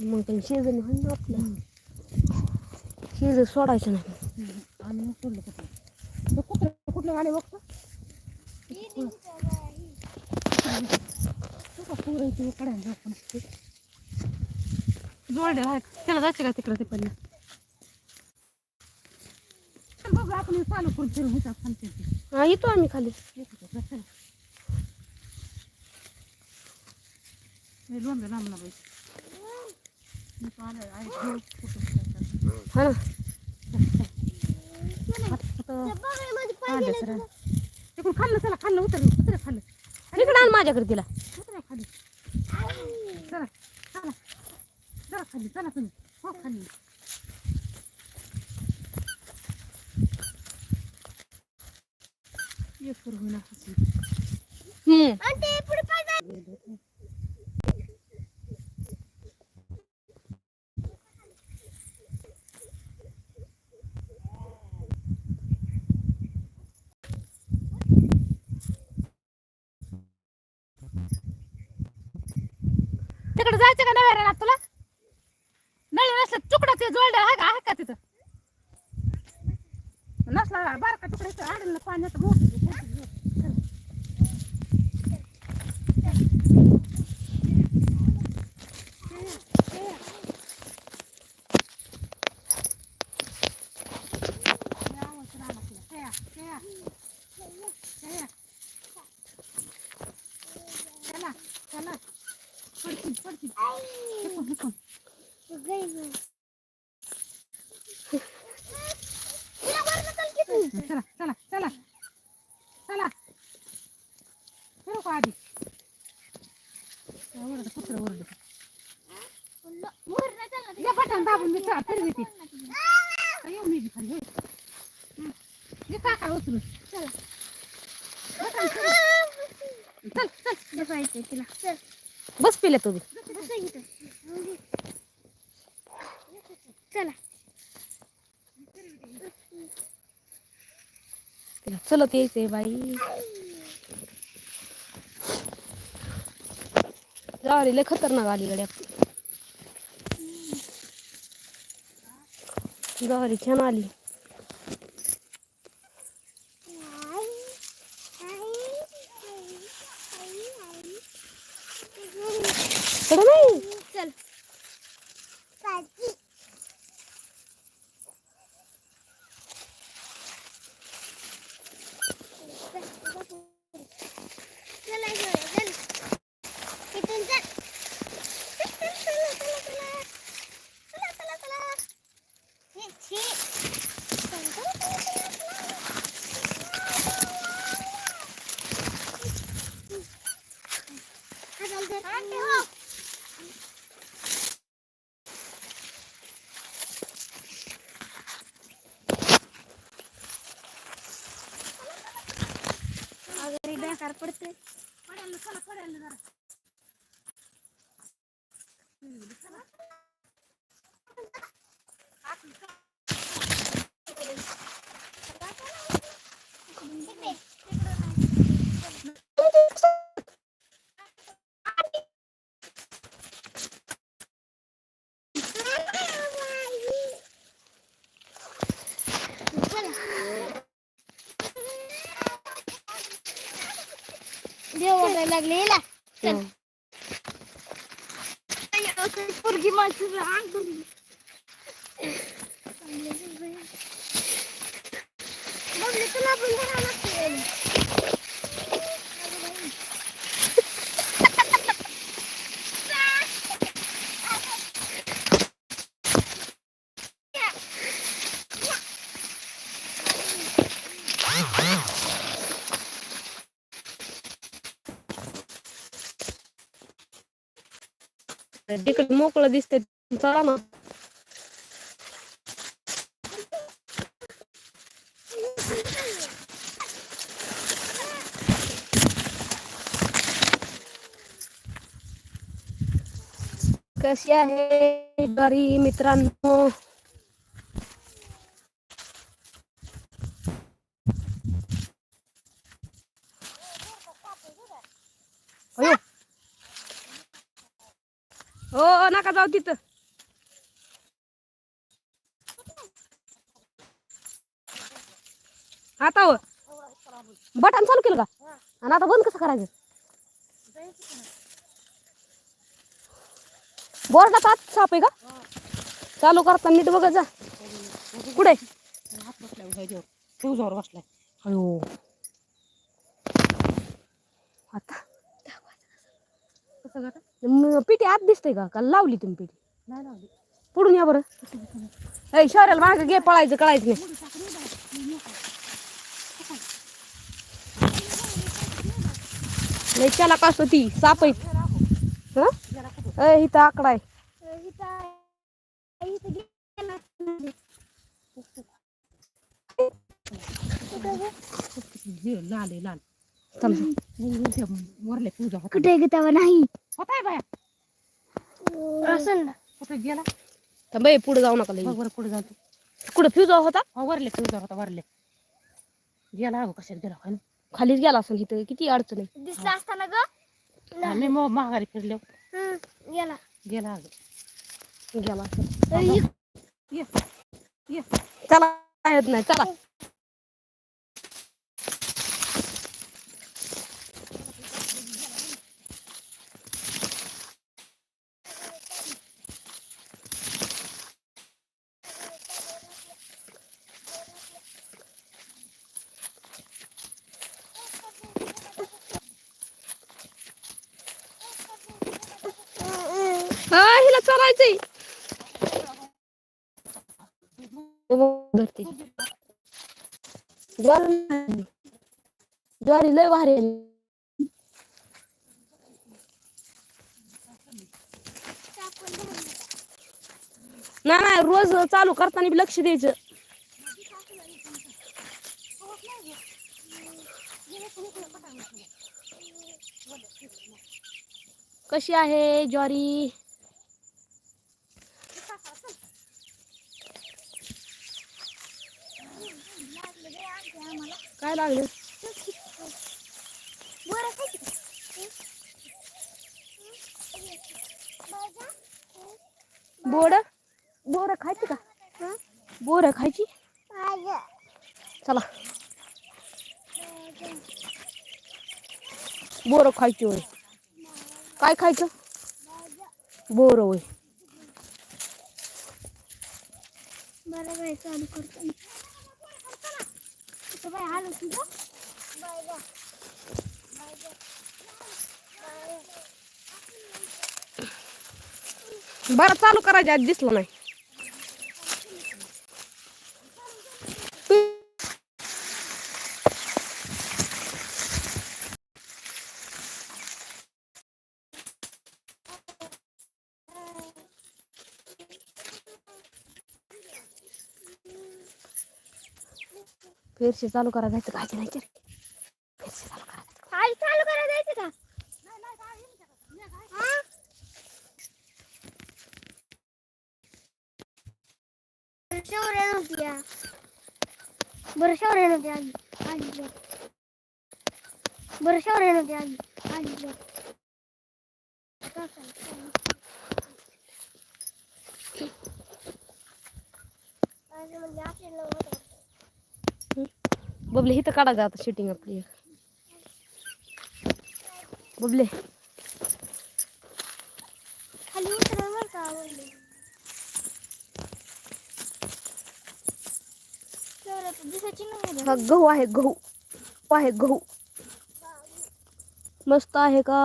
मग काही शेजन आहे आपलं. शेज सोडायचं नाही. आणि मग सोडलं कुठलं? कुठलं? कुठलं गाणे बघतो पुरायची कड्यांचं आपण जोडले आहे. त्याला जायचं का तिकडं ते पण बघू आपण चालू करून फिरून हिसाब सांगते ते. हा येतो आम्ही खाली. होतं? चला. हे दे लांब ना बाई. मी तो आलोय, आहे, घेऊ, काढतात. हा ना. आलं सर तिकडून खाल्लं चला खाल्लं उतर उतर खाल्लं. इकडे आण माझ्याकडे तिला. उतर खाली चला चला. चला खाली चला तुम्ही. हो खाली ये करू होईना हसून. हम्म तिकडे जायचं का नव्या राहणार तुला? नळी नसलं तुकडा ते जोडलं आहे का? आहे का तिथं? नसला बारका तुकडा इथं आडलं पाण्यात मोठं पडतील हिकून चला चला चला चला फिरू का आधी ओरड कुत्र ओरड या बटन दाबून मी चला फिरवी ती येऊ मी बी खाली होय. हं. ये काका उचलून चला बटन फिरव. चल चल बस पिल्या तुम्ही चला. तिला चलत यायचंय बाई. गाडी लय खतरनाक आली गड्या. आपली छान आली. नाही? Fuera, fuera, fuera, fuera. ¿Qué es? पडते पडायला चला. पडायला जरा देव वाटायला लागले ना हं. पोरगी माझं अंग तिकडे मोकळं दिसते चला ना कशी आहे घरी मित्रांनो? हो नका जाऊ तिथं. आता हो. बटन चालू केलं का? आणि आता बंद कसं करायचं? बोर्डात आत साप आहे का? चालू करता नीट बघत जा. कुठे? बसलाय. बसलाय आता. म- पिठी आत दिसते का? का लावली तुम्ही पिठी? नाही लावली पुढून या बरं. ऐ शहराला मागे घे पळायचं कळायचं नाही. लय त्याला कसं ती साप आहे. हं? ऐ इथं आकडा आहे. लाल आहे लाल. वरले होता. कुठे तेव्हा? नाही. होताय बाया. असं ना. कुठे गेला? थांब पुढे जाऊ नका लई. बघ बरं पुढे जातो. कुठं फ्यूज होता? वरले फ्यूजर होता वरले. गेला अगो कशात गेला? काय खालीच गेला असं इथं. किती अडचण आहे? दिसला असताना ग? मी मग माघारी फिरले. हं, गेला. गेला अगं. गेला असं ये. ये चला येत नाही. चला. हा ज्वारी ज्वारी लय भारी नाही रोज चालू करताना लक्ष द्यायचं. कशी आहे ज्वारी? काय लागलं? बरं? बोर? खायची का? बोर खायची? चला. बोर खायची होय. काय खायचं? बोर होय. बरं बाई चालू करतो मी. तुझं बाय गं. बाय बाय बरं चालू करायच्या आधी दिसलं नाही फेरशी चालू करा जायचं काय नाही तर फेरशी चालू करा आज चालू करा जायचं का? हा? बरं, नव्हती नव्हत्या बरं. शेवऱ्या नव्हत्या आधी आजी बरं. म्हणजे आपल्याला होतं. बबले इथं काढायचं आता शूटिंग आपली बबले. खाली उतरा बरं का आवडले शेवऱ्या तर दिसायची नाही हा गहू आहे गहू आहे गहू. मस्त आहे का?